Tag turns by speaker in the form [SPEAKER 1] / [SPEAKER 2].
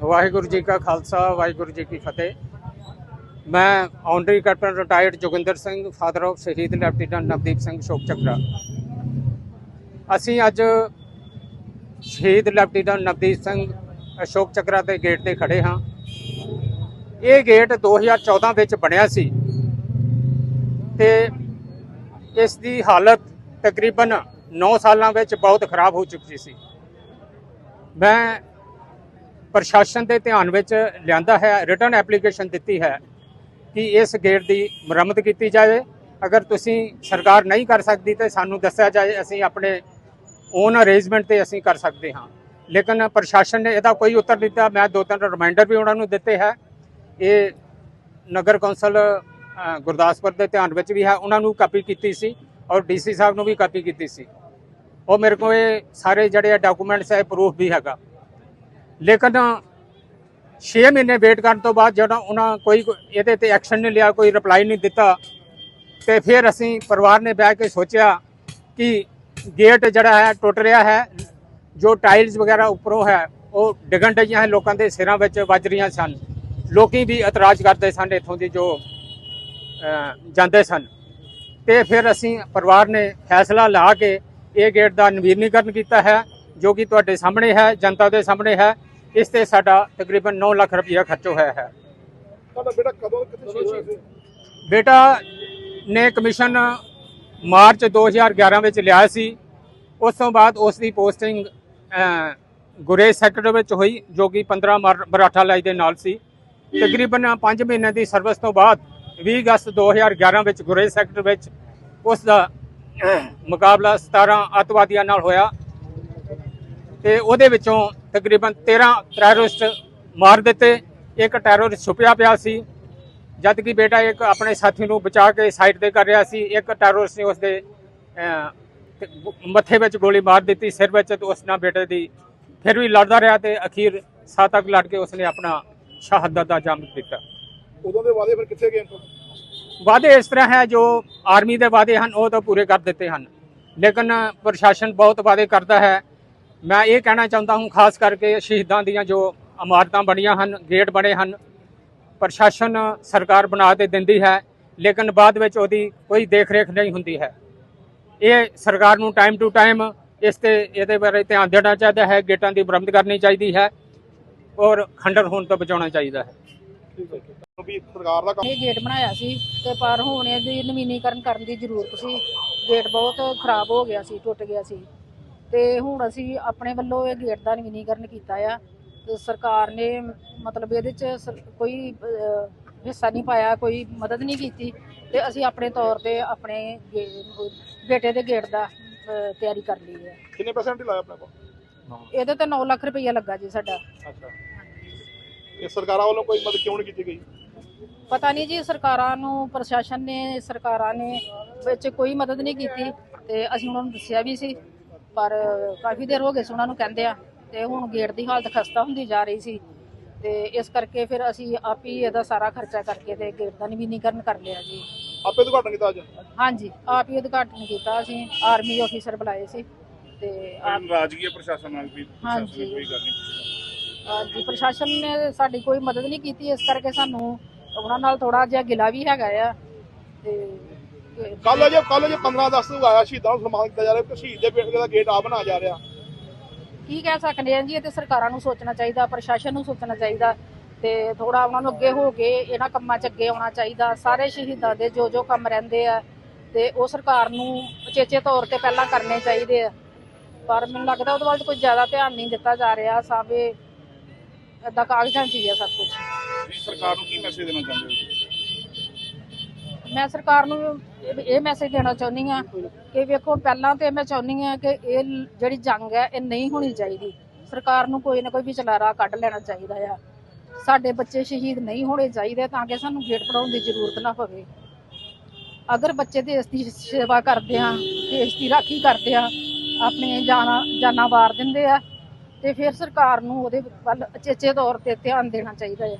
[SPEAKER 1] ਵਾਹਿਗੁਰੂ ਜੀ ਕਾ ਖਾਲਸਾ, ਵਾਹਿਗੁਰੂ ਜੀ ਕੀ ਫਤਿਹ। ਮੈਂ honorary captain retired Joginder Singh father of ਸ਼ਹੀਦ ਲੈਫਟੀਨੈਂਟ ਨਵਦੀਪ ਸਿੰਘ ਸ਼ੋਕ ਚੱਕਰਾ। ਅਸੀਂ ਅੱਜ ਸ਼ਹੀਦ ਲੈਫਟੀਨੈਂਟ ਨਵਦੀਪ ਸਿੰਘ ਅਸ਼ੋਕ ਚੱਕਰਾ ਦੇ ਗੇਟ ਤੇ ਖੜੇ ਹਾਂ। ਇਹ ਗੇਟ 2014 ਵਿੱਚ ਬਣਿਆ ਸੀ ਤੇ ਇਸ ਦੀ ਹਾਲਤ ਤਕਰੀਬਨ 9 ਸਾਲਾਂ ਵਿੱਚ ਬਹੁਤ ਖਰਾਬ ਹੋ ਚੁੱਕੀ ਸੀ। ਮੈਂ ਪ੍ਰਸ਼ਾਸਨ ਦੇ ਧਿਆਨ ਵਿੱਚ ਲਿਆਂਦਾ ਹੈ ਰਿਟਰਨ ਐਪਲੀਕੇਸ਼ਨ ਦਿੱਤੀ ਹੈ ਕਿ ਇਸ ਗੇਟ ਦੀ ਮੁਰੰਮਤ ਕੀਤੀ ਜਾਵੇ। ਅਗਰ ਤੁਸੀਂ ਸਰਕਾਰ ਨਹੀਂ ਕਰ ਸਕਦੀ ਤੇ ਸਾਨੂੰ ਦੱਸਿਆ ਜਾਏ, ਅਸੀਂ ਆਪਣੇ ਓਨ ਅਰੇਂਜਮੈਂਟ ਤੇ ਅਸੀਂ ਕਰ ਸਕਦੇ ਹਾਂ। ਲੇਕਿਨ ਪ੍ਰਸ਼ਾਸਨ ਨੇ ਇਹਦਾ ਕੋਈ ਉੱਤਰ ਦਿੱਤਾ। ਮੈਂ ਦੋ ਤਿੰਨ ਰਿਮਾਈਂਡਰ ਵੀ ਉਹਨਾਂ ਨੂੰ ਦਿੱਤੇ ਹੈ। ਇਹ ਨਗਰ ਕੌਂਸਲ ਗੁਰਦਾਸਪੁਰ ਦੇ ਧਿਆਨ ਵਿੱਚ ਵੀ ਹੈ। ਉਹਨਾਂ ਨੂੰ ਕਾਪੀ ਕੀਤੀ ਸੀ ਔਰ ਡੀਸੀ ਸਾਹਿਬ ਨੂੰ ਵੀ ਕਾਪੀ ਕੀਤੀ ਸੀ। ਉਹ ਮੇਰੇ ਕੋਲ ਇਹ ਸਾਰੇ ਜਿਹੜੇ ਡਾਕੂਮੈਂਟਸ ਹੈ ਪ੍ਰੂਫ ਵੀ ਹੈਗਾ। ਲੇਕਿਨ 6 ਮਹੀਨੇ ਵੇਟ ਕਰਨ ਤੋਂ ਬਾਅਦ ਜਦੋਂ ਉਹਨਾਂ ਕੋਈ ਇਹਦੇ ਤੇ ਐਕਸ਼ਨ ਨਹੀਂ ਲਿਆ, ਕੋਈ ਰਿਪਲਾਈ ਨਹੀਂ ਦਿੱਤਾ, ਤੇ ਫਿਰ ਅਸੀਂ ਪਰਿਵਾਰ ਨੇ ਬਹਿ ਕੇ ਸੋਚਿਆ ਕਿ ਗੇਟ ਜਿਹੜਾ ਹੈ ਟੁੱਟ ਰਿਹਾ ਹੈ, ਜੋ ਟਾਈਲਸ ਵਗੈਰਾ ਉੱਪਰੋਂ ਹੈ, ਉਹ ਡਿੱਗਣ ਡਈਆਂ ਹੈ ਲੋਕਾਂ ਦੇ ਸਿਰਾਂ ਵਿੱਚ ਵੱਜ ਰਹੀਆਂ ਸਨ। ਲੋਕੀ ਵੀ ਇਤਰਾਜ਼ ਕਰਦੇ ਸਨ ਇੱਥੋਂ ਦੀ ਜੋ ਜਾਂਦੇ ਸਨ। ਤੇ ਫਿਰ ਅਸੀਂ ਪਰਿਵਾਰ ਨੇ ਫੈਸਲਾ ਲਾ ਕੇ ਇਹ ਗੇਟ ਦਾ ਨਵੀਨੀਕਰਨ ਕੀਤਾ ਹੈ, ਜੋ ਕਿ ਤੁਹਾਡੇ ਸਾਹਮਣੇ ਹੈ, ਜਨਤਾ ਦੇ ਸਾਹਮਣੇ ਹੈ। ਇਸ ਤੇ ਸਾਡਾ ਤਕਰੀਬਨ 9 ਲੱਖ ਰੁਪਇਆ ਖਰਚ ਹੋਇਆ ਹੈ।
[SPEAKER 2] ਤੁਹਾਡਾ ਬੇਟਾ ਕਦੋਂ ਕਿੱਥੇ ਸ਼ਹੀਦ ਹੋਇਆ ਸੀ?
[SPEAKER 1] ਬੇਟਾ ਨੇ ਕਮਿਸ਼ਨ ਮਾਰਚ 2011 ਵਿੱਚ ਲਿਆ ਸੀ। ਉਸ ਤੋਂ ਬਾਅਦ ਉਸ ਦੀ ਪੋਸਟਿੰਗ ਅ, ਗੁਰੇਜ਼ ਸੈਕਟਰ ਵਿੱਚ ਹੋਈ ਜੋ ਕਿ 15 ਮਰ- ਮਰਾਠਾ ਲਾਈ ਦੇ ਨਾਲ ਸੀ। ਤਕਰੀਬਨ 5 ਮਹੀਨੇ ਦੀ ਸਰਵਿਸ ਤੋਂ ਬਾਅਦ 20 ਅਗਸਤ 2011 ਵਿੱਚ ਗੁਰੇਜ਼ ਸੈਕਟਰ ਵਿੱਚ ਉਸ ਦਾ ਮੁਕਾਬਲਾ 17 ਅੱਤਵਾਦੀਆਂ ਨਾਲ ਹੋਇਆ। ਤੇ ਉਹਦੇ ਵਿੱਚੋਂ ਤਕਰੀਬਨ 13 ਟੈਰਰਿਸਟ ਮਾਰ ਦਿੱਤੇ ਇੱਕ ਟੈਰਰਿਸਟ ਛੁਪਿਆ ਪਿਆ ਸੀ। ਜਦ ਕਿ ਬੇਟਾ ਇੱਕ ਆਪਣੇ ਸਾਥੀ ਨੂੰ ਬਚਾ ਕੇ ਸਾਈਡ ਤੇ ਕਰ ਰਿਹਾ ਸੀ। ਇੱਕ ਟੈਰਰਿਸਟ ਨੇ ਉਸ ਦੇ ਅਹ, ਤੇ ਗੁ- ਮੱਥੇ ਵਿੱਚ ਗੋਲੀ ਮਾਰ ਦਿੱਤੀ ਸਿਰ ਵਿੱਚ ਤੇ ਉਸ ਨਾਲ ਬੇਟੇ ਦੀ ਫਿਰ ਵੀ ਲੜਦਾ ਰਿਹਾ ਤੇ ਅਖੀਰ ਸਾਹ ਤੱਕ ਲੜ ਕੇ ਉਸਨੇ ਆਪਣਾ ਸ਼ਹਾਦਤ ਦਾ ਜੰਮ ਦਿੱਤਾ।
[SPEAKER 2] ਉਦੋਂ ਦੇ ਵਾਅਦੇ ਫਿਰ ਕਿੱਥੇ ਗਏ
[SPEAKER 1] ਵਾਅਦੇ ਇਸ ਤਰ੍ਹਾਂ ਹੈ ਜੋ ਆਰਮੀ ਦੇ ਵਾਅਦੇ ਹਨ ਉਹ ਤਾਂ ਪੂਰੇ ਕਰ ਦਿੱਤੇ ਹਨ। ਲੇਕਿਨ ਪ੍ਰਸ਼ਾਸਨ ਬਹੁਤ ਵਾਅਦੇ ਕਰਦਾ ਹੈ ਮੈਂ ਇਹ ਕਹਿਣਾ ਚਾਹੁੰਦਾ ਹਾਂ ਖਾਸ ਕਰਕੇ ਸ਼ਹੀਦਾਂ ਦੀਆਂ ਜੋ ਇਮਾਰਤਾਂ ਬਣੀਆਂ ਹਨ ਗੇਟ ਬਣੇ ਹਨ ਪ੍ਰਸ਼ਾਸਨ ਸਰਕਾਰ ਬਣਾ ਤੇ ਦਿੰਦੀ ਹੈ ਲੇਕਿਨ ਬਾਅਦ ਵਿੱਚ ਉਹਦੀ ਕੋਈ ਦੇਖ ਰੇਖ ਨਹੀਂ ਹੁੰਦੀ ਹੈ। ਇਹ ਸਰਕਾਰ ਨੂੰ ਟਾਈਮ ਟੂ ਟਾਈਮ ਇਸ ਤੇ ਇਹਦੇ ਬਾਰੇ ਧਿਆਨ ਦੇਣਾ ਚਾਹੀਦਾ ਹੈ ਗੇਟਾਂ ਦੀ ਮੁਰੰਮਤ ਕਰਨੀ ਚਾਹੀਦੀ ਹੈ ਔਰ ਖੰਡਰ ਹੋਣ ਤੋਂ ਬਚਾਉਣਾ ਚਾਹੀਦਾ ਹੈ।
[SPEAKER 2] ਠੀਕ ਹੈ ਵੀ ਸਰਕਾਰ ਦਾ ਕੰਮ
[SPEAKER 3] ਇਹ ਗੇਟ ਬਣਾਇਆ ਸੀ ਤੇ ਪਰ ਹੁਣ ਇਹਦੀ ਨਵੀਨੀਕਰਨ ਕਰਨ ਦੀ ਜ਼ਰੂਰਤ ਸੀ। ਗੇਟ ਬਹੁਤ ਖਰਾਬ ਹੋ ਗਿਆ ਸੀ ਟੁੱਟ ਗਿਆ ਸੀ। ਤੇ ਹੁਣ ਅਸੀਂ ਆਪਣੇ ਵੱਲੋਂ ਇਹ ਗੇਟ ਦਾ ਨਵੀਨੀਕਰਨ ਕੀਤਾ ਆ। ਤੇ ਸਰਕਾਰ ਨੇ ਮਤਲਬ ਇਹਦੇ ਚ ਸਰ- ਕੋਈ ਅਹ, ਹਿੱਸਾ ਨਹੀਂ ਪਾਇਆ ਕੋਈ ਮਦਦ ਨਹੀਂ ਕੀਤੀ ਤੇ ਅਸੀਂ ਆਪਣੇ ਤੌਰ ਤੇ ਆਪਣੇ ਗੇ- ਬੇਟੇ ਦੇ ਗੇਟ ਦਾ ਅਹ, ਤਿਆਰੀ ਕਰ ਲਈ ਹੈ।
[SPEAKER 2] ਕਿੰਨੇ ਪੈਸੈਂਟ ਲਾਇਆ ਆਪਣੇ ਕੋਲ
[SPEAKER 3] ਇਹਦੇ ਤੇ 9 ਲੱਖ ਰੁਪਈਆ ਲੱਗਾ ਜੀ ਸਾਡਾ।
[SPEAKER 2] ਅੱਛਾ। ਇਹ ਸਰਕਾਰਾਂ ਵੱਲੋਂ ਕੋਈ ਮਦਦ ਕਿਉਂ ਨਹੀਂ ਕੀਤੀ ਗਈ?
[SPEAKER 3] ਪਤਾ ਨਹੀਂ ਜੀ ਸਰਕਾਰਾਂ ਨੂੰ ਪ੍ਰਸ਼ਾਸਨ ਨੇ ਸਰਕਾਰਾਂ ਨੇ ਵਿੱਚ ਕੋਈ ਮਦਦ ਨਹੀਂ ਕੀਤੀ ਤੇ ਅਸੀਂ ਉਹਨਾਂ ਨੂੰ ਦੱਸਿਆ ਵੀ ਸੀ। ਪਰ ਕਾਫੀ ਦੇਰ ਹੋ ਗਏ ਸੀ ਉਹਨਾਂ ਨੂੰ ਕਹਿੰਦੇ ਆ ਤੇ ਹੁਣ ਗੇਟ ਦੀ ਹਾਲਤ ਖਸਤਾ ਹੁੰਦੀ ਜਾ ਰਹੀ ਸੀ ਤੇ ਇਸ ਕਰਕੇ ਫਿਰ ਅਸੀਂ ਆਪ ਹੀ ਇਹਦਾ ਸਾਰਾ ਖਰਚਾ ਕਰਕੇ ਤੇ ਗੇਟ ਦਾ ਨਵੀਨੀਕਰਨ ਕਰ ਲਿਆ ਜੀ।
[SPEAKER 2] ਆਪੇ ਉਦਘਾਟਨ ਕੀਤਾ ਅੱਜ?
[SPEAKER 3] ਹਾਂਜੀ ਆਪ ਹੀ ਉਦਘਾਟਨ ਕੀਤਾ ਅਸੀਂ ਆਰਮੀ ਆਫੀਸਰ ਬੁਲਾਏ ਸੀ ਤੇ ਆਪ
[SPEAKER 4] ਰਾਜਕੀय ਪ੍ਰਸ਼ਾਸਨ ਨਾਲ ਵੀ
[SPEAKER 3] ਹਾਂਜੀ।
[SPEAKER 4] ਪ੍ਰਸ਼ਾਸਨ ਨੇ ਕੋਈ ਗੱਲ ਨਹੀਂ।
[SPEAKER 3] ਹਾਂਜੀ ਪ੍ਰਸ਼ਾਸਨ ਨੇ ਸਾਡੀ ਕੋਈ ਮਦਦ ਨਹੀਂ ਕੀਤੀ ਇਸ ਕਰਕੇ ਸਾਨੂੰ ਉਹਨਾਂ ਨਾਲ ਥੋੜਾ ਜਿਹਾ ਗਿਲਾ ਵੀ ਹੈਗਾ ਆ ਤੇ
[SPEAKER 2] ਕੱਲ ਜੇ ਕੱਲ ਜੇ 15 ਅਗਸਤ ਨੂੰ ਆਇਆ ਸ਼ਹੀਦਾਂ ਨੂੰ ਸਨਮਾਨ ਕੀਤਾ ਜਾ ਰਿਹਾ ਕਿ ਸ਼ਹੀਦ ਦੇ ਬੇਟੇ ਦਾ ਗੇਟ ਆ ਬਣਾ ਜਾ ਰਿਹਾ।
[SPEAKER 3] ਕੀ ਕਹਿ ਸਕਦੇ ਆ ਜੀ ਇਹ ਤੇ ਸਰਕਾਰਾਂ ਨੂੰ ਸੋਚਣਾ ਚਾਹੀਦਾ ਪ੍ਰਸ਼ਾਸਨ ਨੂੰ ਸੋਚਣਾ ਚਾਹੀਦਾ ਤੇ ਥੋੜਾ ਉਹਨਾਂ ਨੂੰ ਅੱਗੇ ਹੋ ਕੇ ਇਹਨਾਂ ਕੰਮਾਂ 'ਚ ਅੱਗੇ ਆਉਣਾ ਚਾਹੀਦਾ। ਸਾਰੇ ਸ਼ਹੀਦਾਂ ਦੇ ਜੋ ਜੋ ਕੰਮ ਰਹਿੰਦੇ ਆ ਤੇ ਉਹ ਸਰਕਾਰ ਨੂੰ ਉਚੇਚੇ ਤੌਰ ਤੇ ਪਹਿਲਾਂ ਕਰਨੇ ਚਾਹੀਦੇ ਆ। ਪਰ ਮੈਨੂੰ ਲੱਗਦਾ ਉਹਦੇ ਵੱਲ ਕੋਈ ਜ਼ਿਆਦਾ ਧਿਆਨ ਨਹੀਂ ਦਿੱਤਾ ਜਾ ਰਿਹਾ ਸਾਵੇ ਏਦਾਂ ਕਾਗਜ਼ਾਂ 'ਚ ਹੀ ਆ ਸਭ ਕੁਝ
[SPEAKER 4] ਸਰਕਾਰ ਨੂੰ ਕੀ ਮੈਸੇਜ ਦੇਣਾ ਚਾਹੁੰਦੇ ਹੋ?
[SPEAKER 3] ਮੈਂ ਸਰਕਾਰ ਨੂੰ ਇਹ- ਮੈਸੇਜ ਦੇਣਾ ਚਾਹੁੰਦੀ ਆ ਕਿ ਵੇਖੋ, ਪਹਿਲਾਂ ਤੇ ਮੈਂ ਚਾਹੁੰਦੀ ਆ ਕਿ ਇਹ ਜਿਹੜੀ ਜੰਗ ਹੈ, ਇਹ ਨਹੀਂ ਹੋਣੀ ਚਾਹੀਦੀ। ਸਰਕਾਰ ਨੂੰ ਕੋਈ ਨਾ ਕੋਈ ਵਿਚਲਾਰਾ ਕੱਢ ਲੈਣਾ ਚਾਹੀਦਾ ਆ। ਸਾਡੇ ਬੱਚੇ ਸ਼ਹੀਦ ਨਹੀਂ ਹੋਣੇ ਚਾਹੀਦੇ ਤਾਂ ਕਿ ਸਾਨੂੰ ਗੇਟ ਪੜਾਉਣ ਦੀ ਜ਼ਰੂਰਤ ਨਾ ਪਵੇ। ਅਗਰ ਬੱਚੇ ਦੇਸ਼ ਦੀ ਸੇਵਾ ਕਰਦੇ ਆ ਦੇਸ਼ ਦੀ ਰਾਖੀ ਕਰਦੇ ਆ ਆਪਣੇ ਜਾਨਾਂ ਜਾਨਾਂ ਵਾਰ ਦਿੰਦੇ ਆ, ਤੇ ਫਿਰ ਸਰਕਾਰ ਨੂੰ ਉਹਦੇ ਵੱਲ ਅਚੇਚੇ ਤੌਰ ਤੇ ਧਿਆਨ ਦੇਣਾ ਚਾਹੀਦਾ ਹੈ